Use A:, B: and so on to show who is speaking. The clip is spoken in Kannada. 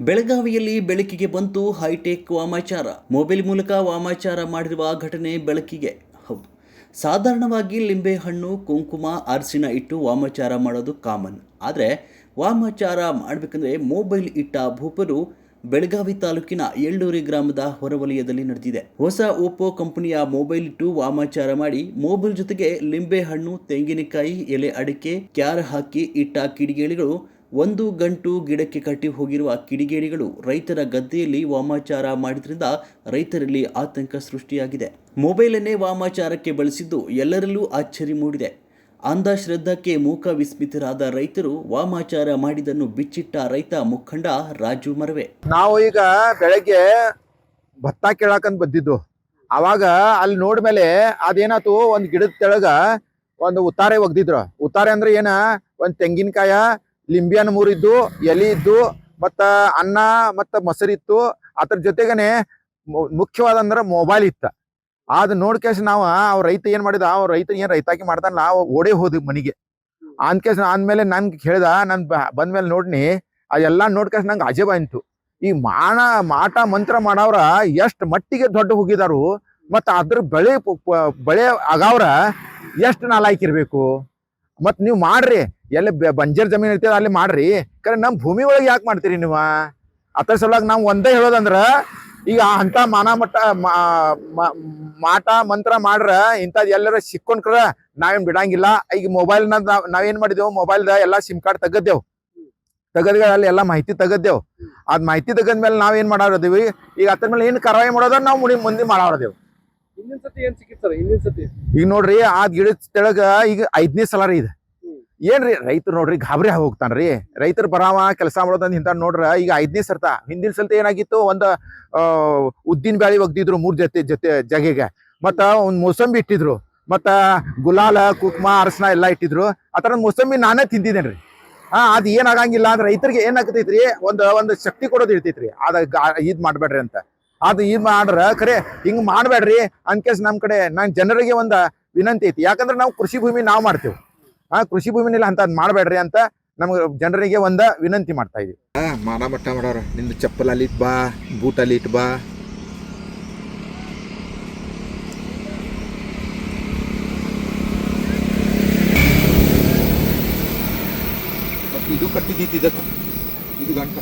A: ಬೆಳಗಾವಿಯಲ್ಲಿ ಬೆಳಕಿಗೆ ಬಂತು ಹೈಟೆಕ್ ವಾಮಾಚಾರ. ಮೊಬೈಲ್ ಮೂಲಕ ವಾಮಾಚಾರ ಮಾಡಿರುವ ಘಟನೆ ಬೆಳಕಿಗೆ. ಹೌದು. ಸಾಧಾರಣವಾಗಿ ಲಿಂಬೆಹಣ್ಣು, ಕುಂಕುಮ ಅರಸಿನ ಇಟ್ಟು ವಾಮಾಚಾರ ಮಾಡೋದು ಕಾಮನ್. ಆದರೆ ವಾಮಾಚಾರ ಮಾಡಬೇಕಂದ್ರೆ ಮೊಬೈಲ್ ಇಟ್ಟ ಭೂಪರು ಬೆಳಗಾವಿ ತಾಲೂಕಿನ ಎಳ್ಳೂರಿ ಗ್ರಾಮದ ಹೊರವಲಯದಲ್ಲಿ ನಡೆದಿದೆ. ಹೊಸ ಓಪೋ ಕಂಪನಿಯ ಮೊಬೈಲ್ ಇಟ್ಟು ವಾಮಾಚಾರ ಮಾಡಿ ಮೊಬೈಲ್ ಜೊತೆಗೆ ಲಿಂಬೆಹಣ್ಣು, ತೆಂಗಿನಕಾಯಿ, ಎಲೆ ಅಡಿಕೆ, ಕ್ಯಾರ್ ಹಾಕಿ ಇಟ್ಟ ಕಿಡಿಗೇಡಿಗಳು ಒಂದು ಗಂಟು ಗಿಡಕ್ಕೆ ಕಟ್ಟಿ ಹೋಗಿರುವ ಕಿಡಿಗೇಡಿಗಳು ರೈತರ ಗದ್ದೆಯಲ್ಲಿ ವಾಮಾಚಾರ ಮಾಡಿದ್ರಿಂದ ರೈತರಲ್ಲಿ ಆತಂಕ ಸೃಷ್ಟಿಯಾಗಿದೆ. ಮೊಬೈಲನ್ನೇ ವಾಮಾಚಾರಕ್ಕೆ ಬಳಸಿದ್ದು ಎಲ್ಲರಲ್ಲೂ ಅಚ್ಚರಿ ಮೂಡಿದೆ. ಅಂಧಶ್ರದ್ಧಕ್ಕೆ ಮೂಕ ವಿಸ್ಮಿತರಾದ ರೈತರು ವಾಮಾಚಾರ ಮಾಡಿದನ್ನು ಬಿಚ್ಚಿಟ್ಟ ರೈತ ಮುಖಂಡ ರಾಜು ಮರವೆ.
B: ನಾವು ಈಗ ಬೆಳಗ್ಗೆ ಭತ್ತ ಕೇಳಾಕಂತ ಬಂದಿದ್ದು. ಅವಾಗ ಅಲ್ಲಿ ನೋಡ ಮೇಲೆ ಅದೇನಾತು ಒಂದು ಗಿಡದ ತೆಳಗ ಒಂದು ಉತ್ತಾರೆ ಒಗ್ದಿದ್ರು. ಉತ್ತಾರೆ ಅಂದ್ರೆ ಏನ? ಒಂದು ತೆಂಗಿನಕಾಯ ಲಿಂಬಿಯನ್ ಮೂರಿದ್ದು, ಎಲಿ ಇದ್ದು, ಮತ್ತ ಅನ್ನ ಮತ್ತ ಮೊಸರಿತ್ತು ಅದ್ರ ಜೊತೆಗನೆ ಮುಖ್ಯವಾದ ಅಂದ್ರೆ ಮೊಬೈಲ್ ಇತ್ತ. ಅದ್ ನೋಡ್ಕೇಸ್ ನಾವ ಅವ್ ರೈತ ಏನ್ ಮಾಡಿದ ಅವ್ ರೈತ ಏನ್ ರೈತಾಕಿ ಮಾಡ್ತಾನಲ್ಲ ನಾವು ಓಡೇ ಹೋದ್ವಿ ಮನಿಗೆ. ಅಂದ್ಕೇಶ ಆದ್ಮೇಲೆ ನನ್ ಹೇಳ್ದ ನನ್ ಬಂದ್ಮೇಲೆ ನೋಡ್ನಿ ಅದೆಲ್ಲಾ ನೋಡ್ಕೇಸ್ ನಂಗೆ ಅಜಬ ಅಂತು ಈ ಮಾಣ ಮಾಟ, ಮಂತ್ರ ಮಾಡವ್ರ ಎಷ್ಟ್ ಮಟ್ಟಿಗೆ ದೊಡ್ಡ ಹೋಗಿದಾರು, ಮತ್ತ ಅದ್ರ ಬೆಳೆ ಬೆಳೆ ಆಗಾವ್ರ ಎಷ್ಟ್ ನಾಲಾಯ್ಕ ಇರ್ಬೇಕು ನೀವು ನೀವ್ ಮಾಡ್ರಿ. ಎಲ್ಲಿ ಬಂಜರ್ ಜಮೀನ್ ಇರ್ತದ ಅಲ್ಲಿ ಮಾಡ್ರಿ. ಕರೆ ನಮ್ಮ ಭೂಮಿ ಒಳಗೆ ಯಾಕೆ ಮಾಡ್ತೀರಿ ನೀವು? ಅದ್ರ ಸಲುವಾಗಿ ನಾವು ಒಂದೇ ಹೇಳೋದಂದ್ರೆ, ಈಗ ಅಂತ ಮಾನ ಮಟ್ಟ ಮಾಟ ಮಂತ್ರ ಮಾಡ್ರ ಇಂಥದ್ದು ಎಲ್ಲರ ಸಿಕ್ಕೊಂಡ್ರ ನಾವೇನು ಬಿಡಂಗಿಲ್ಲ. ಈಗ ಮೊಬೈಲ್ ನಾವೇನ್ ಮಾಡಿದೆವು? ಮೊಬೈಲ್ದ ಎಲ್ಲಾ ಸಿಮ್ ಕಾರ್ಡ್ ತೆಗದ್ದೇವು ತೆಗದ್ ಅಲ್ಲಿ ಎಲ್ಲಾ ಮಾಹಿತಿ ತೆಗದ್ದೇವ್ ಅದು ಮಾಹಿತಿ ತೆಗದ್ಮೇಲೆ ನಾವೇನು ಏನ್ ಮಾಡಾರದೀವಿ? ಈಗ ಅದ್ರ ಮೇಲೆ ಏನು ಕಾರ್ವಾಯಿ ಮಾಡೋದ ನಾವು ಮುಡಿ ಮುಂದೆ ಮಾಡಾರದೇವ್. ಈಗ ನೋಡ್ರಿ ಆ ಗಿಡದ ತೆಳಗ ಈಗ ಐದನೇ ಸಲ ರೀ ಇದು ಏನ್ರಿ ರೈತರು ನೋಡ್ರಿ ಗಾಬರಿ ಆಗಿ ಹೋಗ್ತಾನ್ರಿ ರೈತರು ಬರಾವ ಕೆಲಸ ಮಾಡೋದಂತ ಇಂತ ನೋಡ್ರ ಈಗ ಐದನೇ ಸರ್ತ. ಹಿಂದಿನ ಸಲ್ತ ಏನಾಗಿತ್ತು? ಒಂದ್ ಉದ್ದಿನ ಬ್ಯಾಳಿ ಒಗ್ದಿದ್ರು ಮೂರ್ ಜೊತೆ ಜೊತೆ ಜಗೆಗೆ. ಮತ್ತ ಒಂದ್ ಮೋಸಂಬಿ ಇಟ್ಟಿದ್ರು. ಮತ್ತ ಗುಲಾಲ ಕುಕ್ಮ ಅರಸನ ಎಲ್ಲ ಇಟ್ಟಿದ್ರು. ಆತರ ತರ ಮೋಸಂಬಿ ನಾನೇ ತಿಂದಿದ್ದೇನ್ರಿ. ಹಾ ಅದ್ ಏನ್ ಆಗಂಗಿಲ್ಲ ಅಂದ್ರೆ ರೈತರಿಗೆ ಏನಾಗ್ತೈತ್ರಿ? ಒಂದ್ ಒಂದ್ ಶಕ್ತಿ ಕೊಡೋದು ಇರ್ತೈತ್ರಿ. ಅದ ಇದ್ ಮಾಡ್ಬೇಡ್ರಿ ಅಂತ. ಅದ್ ಈ ಮಾಡ್ರ, ಖರೆ ಹಿಂಗ್ ಮಾಡ್ಬೇಡ್ರಿ ಅನ್ಕೇಸ್ ನಮ್ ಕಡೆ ನಾನು ಜನರಿಗೆ ಒಂದು ವಿನಂತಿ ಐತಿ. ಯಾಕಂದ್ರೆ ನಾವು ಕೃಷಿ ಭೂಮಿ ನಾವು ಮಾಡ್ತೇವೆ. ಆ ಕೃಷಿ ಭೂಮಿನಿಲ್ಲ ಅಂತ ಮಾಡ್ಬೇಡ್ರಿ ಅಂತ ನಮ್ಗೆ ಜನರಿಗೆ ಒಂದ ವಿನಂತಿ ಮಾಡ್ತಾ ಇದೀವಿ. ಮಾನ ಮಟ್ಟ ಮಾಡೋರು, ನಿಂದು ಚಪ್ಪಲ್ ಅಲ್ಲಿ ಇಟ್ ಬಾ ಬೂಟ್ ಅಲ್ಲಿ ಇಟ್ ಬಾ. ಇದು ಕಟ್ಟಿದ್ದಿತ್ತು ಇದಕ್ಕೆ. ಇದು ಗಂಟ.